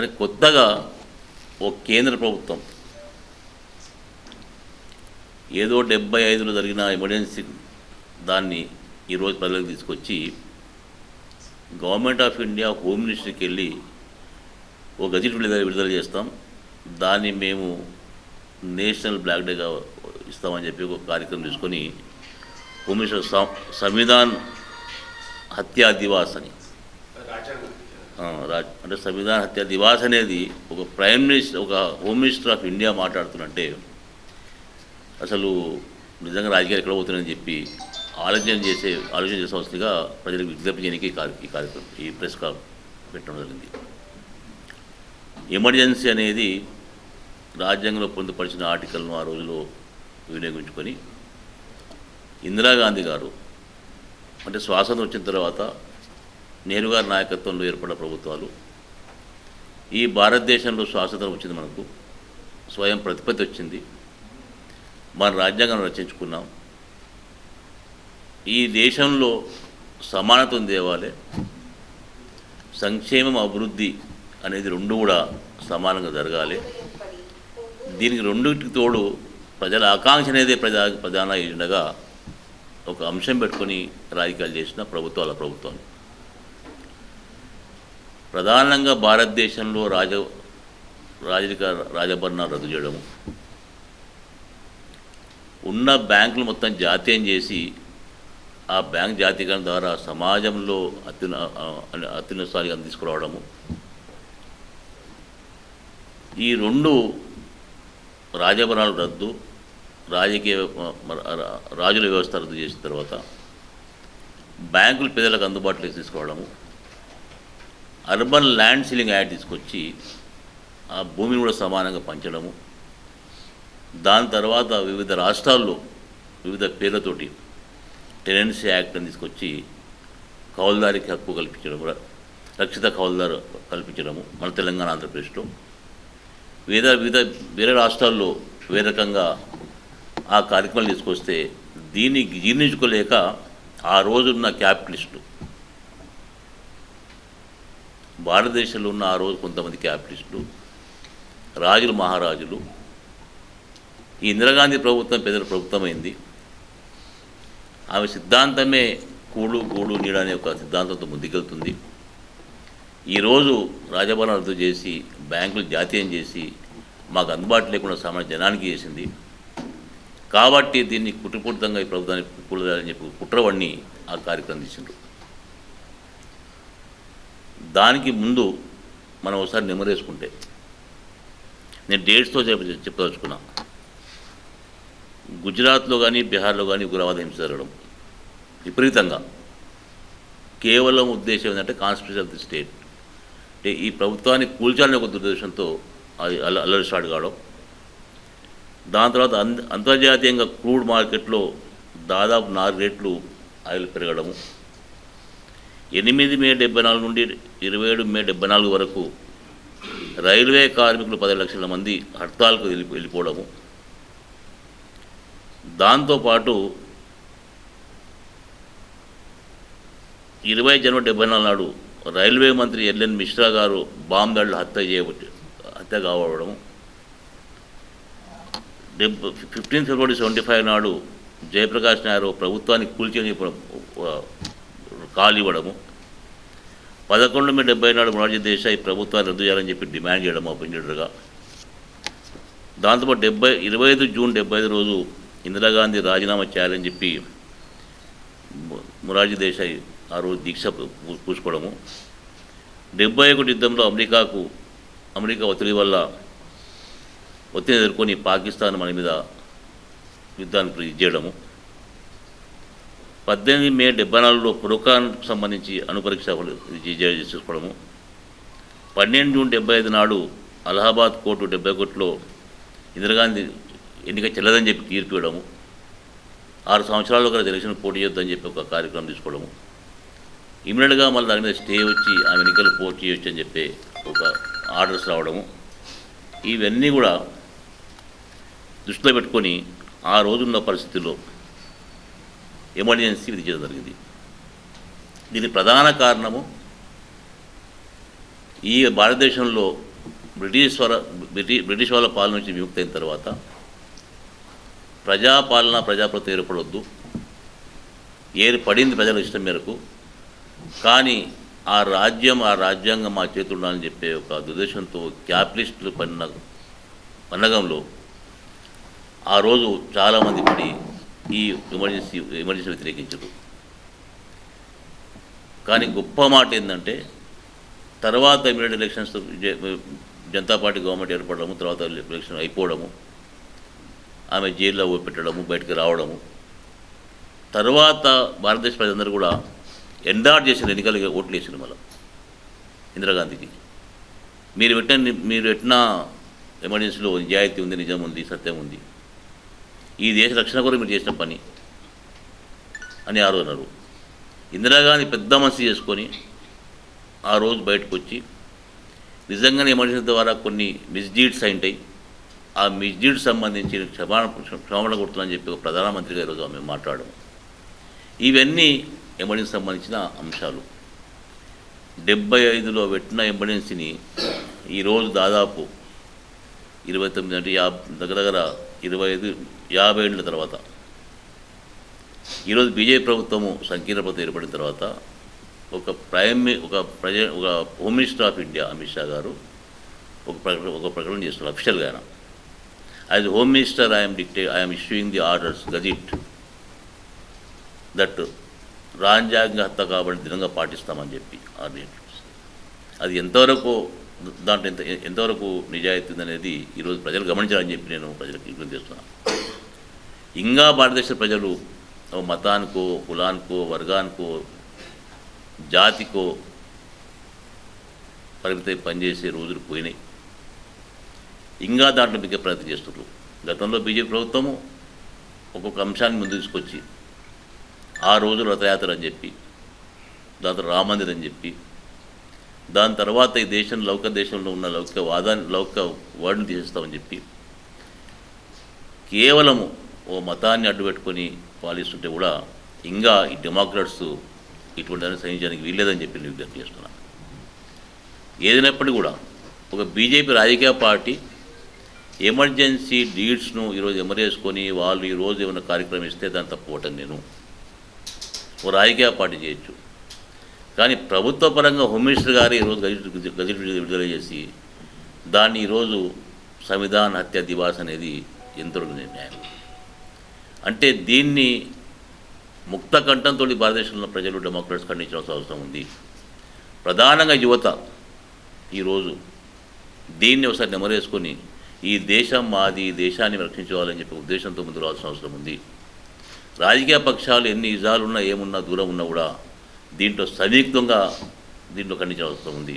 కానీ కొత్తగా ఒక కేంద్ర ప్రభుత్వం ఏదో డెబ్బై ఐదులో జరిగిన ఎమర్జెన్సీ దాన్ని ఈరోజు ప్రజలకు తీసుకొచ్చి గవర్నమెంట్ ఆఫ్ ఇండియా హోమ్ మినిస్ట్రీకి వెళ్ళి ఓ గజెట్ విడుదల విడుదల చేస్తాం. దాన్ని మేము నేషనల్ బ్లాక్ డేగా ఇస్తామని చెప్పి ఒక కార్యక్రమం తీసుకొని హోమ్ మినిస్టర్ సంవిధాన్ హత్యా దివాస్ అని రాజ్ అంటే సంవిధాన హత్య దివాస్ అనేది ఒక ప్రైమ్ మినిస్టర్ ఒక హోమ్ మినిస్టర్ ఆఫ్ ఇండియా మాట్లాడుతున్నట్టే అసలు నిజంగా రాజకీయాలు ఎక్కడ పోతున్నాయని చెప్పి ఆలోచన చేసే ఆలోచన చేసే సంస్థగా ప్రజలకు విజ్ఞప్తి చేయడానికి ఈ కార్య- ఈ కార్యక్రమం ఈ ప్రెస్ కాల్ పెట్టడం జరిగింది. ఎమర్జెన్సీ అనేది రాజ్యాంగంలో పొందుపరిచిన ఆర్టికల్ను ఆ రోజులో వినియోగించుకొని ఇందిరాగాంధీ గారు అంటే స్వాతంత్రం వచ్చిన తర్వాత నెహ్రూ గారి నాయకత్వంలో ఏర్పడిన ప్రభుత్వాలు ఈ భారతదేశంలో స్వాతంత్రం వచ్చింది మనకు స్వయం ప్రతిపత్తి వచ్చింది మన రాజ్యాంగం రచించుకున్నాం. ఈ దేశంలో సమానత్వం తేవాలి సంక్షేమం అభివృద్ధి అనేది రెండు కూడా సమానంగా జరగాలి. దీనికి రెండింటికి తోడు ప్రజల ఆకాంక్ష అనేది ప్రజా ప్రధాన ఎజెండాగా ఒక అంశం పెట్టుకొని రాజకీయాలు చేసిన ప్రభుత్వాల ప్రభుత్వాలు ప్రధానంగా భారతదేశంలో రాజ రాజరిక రాజభరణాలు రద్దు చేయడము. ఉన్న బ్యాంకులు మొత్తం జాతీయం చేసి ఆ బ్యాంక్ జాతీయకరణ ద్వారా సమాజంలో అత్యున్న అత్యున్న స్థాయికి తీసుకురావడము. ఈ రెండు రాజభరణాలు రద్దు రాజకీయ రాజుల వ్యవస్థ రద్దు చేసిన తర్వాత బ్యాంకులు పేదలకు అందుబాటులోకి తీసుకోవడము అర్బన్ ల్యాండ్ సీలింగ్ యాక్ట్ తీసుకొచ్చి ఆ భూమిని కూడా సమానంగా పంచడము. దాని తర్వాత వివిధ రాష్ట్రాల్లో వివిధ పేర్లతోటి టెనెన్సీ యాక్ట్ అని తీసుకొచ్చి కౌలుదారికి హక్కు కల్పించడం కూడా రక్షిత కౌలుదారు కల్పించడము మన తెలంగాణ ఆంధ్రప్రదేశ్లో. వివిధ వివిధ వేరే రాష్ట్రాల్లో వేరే రకంగా ఆ కార్యక్రమాలు తీసుకొస్తే దీన్ని జీర్ణించుకోలేక ఆ రోజున్న క్యాపిటలిస్టులు భారతదేశంలో ఉన్న ఆ రోజు కొంతమంది క్యాపిటలిస్టులు రాజులు మహారాజులు. ఈ ఇందిరాగాంధీ ప్రభుత్వం పెద్ద ప్రభుత్వం అయింది ఆమె సిద్ధాంతమే కూడు గూడు నీడ అనే ఒక సిద్ధాంతంతో ముందుకెళ్తుంది. ఈరోజు రాజభవనం రద్దు చేసి బ్యాంకులు జాతీయం చేసి మాకు అందుబాటు లేకుండా సామాన్య జనానికి చేసింది. కాబట్టి దీన్ని కుట్రపూరితంగా ఈ ప్రభుత్వాన్ని కూడదని చెప్పి కుట్రవన్నీ ఆ కార్యక్రమం తీసిండ్రు. దానికి ముందు మనం ఒకసారి నెమరేసుకుంటే. నేను డేట్స్తో చెప్ప చెప్పదలుచుకున్నా. గుజరాత్లో కానీ బీహార్లో కానీ ఉగ్రవాద హింస జరగడం. విపరీతంగా. కేవలం ఉద్దేశం ఏంటంటే కాన్స్టిట్యూషన్ ఆఫ్ ది స్టేట్ అంటే ఈ ప్రభుత్వాన్ని కూల్చాలని ఒక దుర్దేశంతో అది అల్లరి స్టార్ట్ కావడం. దాని తర్వాత అంతర్జాతీయంగా క్రూడ్ మార్కెట్లో దాదాపు నాలుగు రేట్లు ఆయిల్ పెరగడము. ఎనిమిది మే డెబ్బై నాలుగు నుండి ఇరవై ఏడు మే డెబ్బై నాలుగు వరకు రైల్వే కార్మికులు పది లక్షల మంది హర్తాల్కు వెళ్ళి వెళ్ళిపోవడము. దాంతోపాటు ఇరవై జనవరి డెబ్బై నాలుగు నాడు రైల్వే మంత్రి ఎల్ఎన్ మిశ్రా గారు బాంబు దాడులు హత్య చేయబట్టి హత్య కావడము. డెబ్ ఫిఫ్టీన్ ఫిబ్రవరి సెవెంటీ ఫైవ్ నాడు జయప్రకాష్ నాయుడు ప్రభుత్వాన్ని కూల్చని కాలు ఇవ్వడము పదకొండు మే డెబ్బై నాడు మొరార్జీ దేశాయ్ ప్రభుత్వాన్ని రద్దు చేయాలని చెప్పి డిమాండ్ చేయడం అపోజిటర్గా దాంతోపాటు డెబ్బై ఇరవై ఐదు జూన్ డెబ్బై ఐదు రోజు ఇందిరాగాంధీ రాజీనామా చేయాలని చెప్పి మొరార్జీ దేశాయ్ ఆ రోజు దీక్ష పూ- పూసుకోవడము. డెబ్బై ఒకటి యుద్ధంలో అమెరికాకు అమెరికా ఒత్తిడి వల్ల ఒత్తిడి ఎదుర్కొని పాకిస్తాన్ మన మీద యుద్ధానికి ఇది చేయడము. పద్దెనిమిది మే డెబ్బై నాలుగులో పురోకాన్కు సంబంధించి అనుపరీక్ష చేసుకోవడము. పన్నెండు జూన్ డెబ్బై ఐదు నాడు అలహాబాద్ కోర్టు డెబ్బై ఒకటిలో ఇందిరాగాంధీ ఎన్నిక చెల్లదని చెప్పి తీర్పు ఇవ్వడము. ఆరు సంవత్సరాల్లో కూడా ఎలక్షన్ పోటీ చేద్దని చెప్పి ఒక కార్యక్రమం తీసుకోవడము. ఇమీడియట్గా మళ్ళీ దాని మీద స్టే వచ్చి ఆమె ఎన్నికలు పోటీ చేయొచ్చు అని చెప్పి ఒక ఆర్డర్స్ రావడము. ఇవన్నీ కూడా దృష్టిలో పెట్టుకొని ఆ రోజున్న పరిస్థితుల్లో ఎమర్జెన్సీ విధించడం జరిగింది. దీని ప్రధాన కారణము ఈ భారతదేశంలో బ్రిటిష్ వర బ్రిటి బ్రిటిష్ వాళ్ళ పాలన నుంచి విముక్తి అయిన తర్వాత ప్రజాపాలన ప్రజాప్రతి ఏర్పడొద్దు. ఏది పడింది ప్రజల ఇష్టం మేరకు. కానీ ఆ రాజ్యం ఆ రాజ్యాంగం మా చేతులు అని చెప్పే ఒక దుర్దేశంతో క్యాపిటలిస్టులు పన్న పన్నగంలో ఆ రోజు చాలామంది పడి ఈ ఎమర్జెన్సీ ఎమర్జెన్సీ వ్యతిరేకించరు. కానీ గొప్ప మాట ఏంటంటే తర్వాత immediate elections Janata party government ఏర్పడము తర్వాత ఎలక్షన్ అయిపోవడము ఆమె జైల్లో పెట్టడము బయటకు రావడము తర్వాత భారతదేశ ప్రజలందరూ కూడా ఎండార్ చేసిన ఎన్నికలు ఓట్లు వేసిన మళ్ళీ ఇందిరాగాంధీకి. మీరు పెట్టిన మీరు పెట్టిన ఎమర్జెన్సీలో నిజాయితీ ఉంది నిజం ఉంది సత్యం ఉంది. ఈ దేశ రక్షణ కొరకు మీరు చేసిన పని అని ఆ రోజు అన్నారు. ఇందిరాగాంధీ పెద్ద మనసు చేసుకొని ఆ రోజు బయటకు వచ్చి నిజంగానే ఎమర్జెన్సీ ద్వారా కొన్ని మిస్డీడ్స్ అయింటాయి ఆ మిస్డీడ్స్ సంబంధించి క్షమాణ క్షమాపణ కొడుతుందని చెప్పి ప్రధానమంత్రి గారు ఈరోజు మేము మాట్లాడము ఇవన్నీ ఎమర్జెన్సీ సంబంధించిన అంశాలు. డెబ్బై ఐదులో పెట్టిన ఎమర్జెన్సీని ఈరోజు దాదాపు ఇరవై తొమ్మిది అంటే యా దగ్గర దగ్గర ఇరవై ఐదు యాభై ఏళ్ళ తర్వాత. ఈరోజు బీజేపీ ప్రభుత్వము సంకీర్ణ ప్రభుత్వం ఏర్పడిన తర్వాత ఒక ప్రైమ్ ఒక ప్రజ ఒక home minister of India Amit Shah గారు ఒక ప్రకటన ఒక ప్రకటన చేస్తున్నారు అఫిషియల్గా ఆయన. As home minister I'm dictate I'm issuing the orders gazette that రాజ్యాంగ హత్య కాబట్టి దినంగా పాటిస్తామని చెప్పి ఆర్డర్ అది ఎంతవరకు దాంట్లో ఎంత ఎంతవరకు నిజాయితీ ఉందనేది ఈరోజు ప్రజలు గమనించాలని చెప్పి నేను ప్రజలకు విజ్ఞప్తి చేస్తున్నాను. ఇంకా భారతదేశ ప్రజలు మతానికో కులానికో వర్గానికో జాతికో పరిమితి పనిచేసే రోజులు పోయినాయి. ఇంకా దాంట్లో మీకు ప్రయత్నం చేస్తున్నారు. గతంలో బీజేపీ ప్రభుత్వము ఒక్కొక్క అంశాన్ని ముందు తీసుకొచ్చి ఆ రోజు రథయాత్ర అని చెప్పి దాంతో రామందిర్ అని చెప్పి దాని తర్వాత ఈ దేశం లౌక దేశంలో ఉన్న లౌకిక వాదాన్ని లౌకిక వర్డ్ని తీసేస్తామని చెప్పి కేవలము ఓ మతాన్ని అడ్డుపెట్టుకొని పాలిస్తుంటే కూడా ఇంకా ఈ డెమోక్రాట్స్ ఇటువంటి దాన్ని సహించడానికి వీల్లేదని చెప్పి నేను విజ్ఞప్తి చేస్తున్నాను ఏదైనప్పటికీ కూడా ఒక బీజేపీ రాజకీయ పార్టీ ఎమర్జెన్సీ డీడ్స్ను ఈరోజు ఎమరేసుకొని వాళ్ళు ఈరోజు ఏమైనా కార్యక్రమం ఇస్తే దాన్ని తప్పవటం నేను. ఓ రాజకీయ పార్టీ చేయొచ్చు. కానీ ప్రభుత్వ పరంగా హోమ్ మినిస్టర్ గారు ఈరోజు గజెట్ గజెట్ విడుదల చేసి దాన్ని ఈరోజు సంవిధాన హత్య దివాస్ అనేది ఎంతవరకు న్యాయం? అంటే దీన్ని ముక్త కంఠంతో భారతదేశంలో ప్రజలు డెమోక్రట్స్ ఖండించాల్సిన అవసరం ఉంది. ప్రధానంగా యువత ఈరోజు దీన్ని ఒకసారి నెమరేసుకొని ఈ దేశం మాది ఈ దేశాన్ని రక్షించుకోవాలని చెప్పి ఉద్దేశంతో ముందు రావాల్సిన అవసరం ఉంది. రాజకీయ పక్షాలు ఎన్ని ఇజాలున్నా ఏమున్నా దూరం ఉన్నా కూడా దీంట్లో సంయుక్తంగా దీంట్లో ఖండించాల్సిన అవసరం ఉంది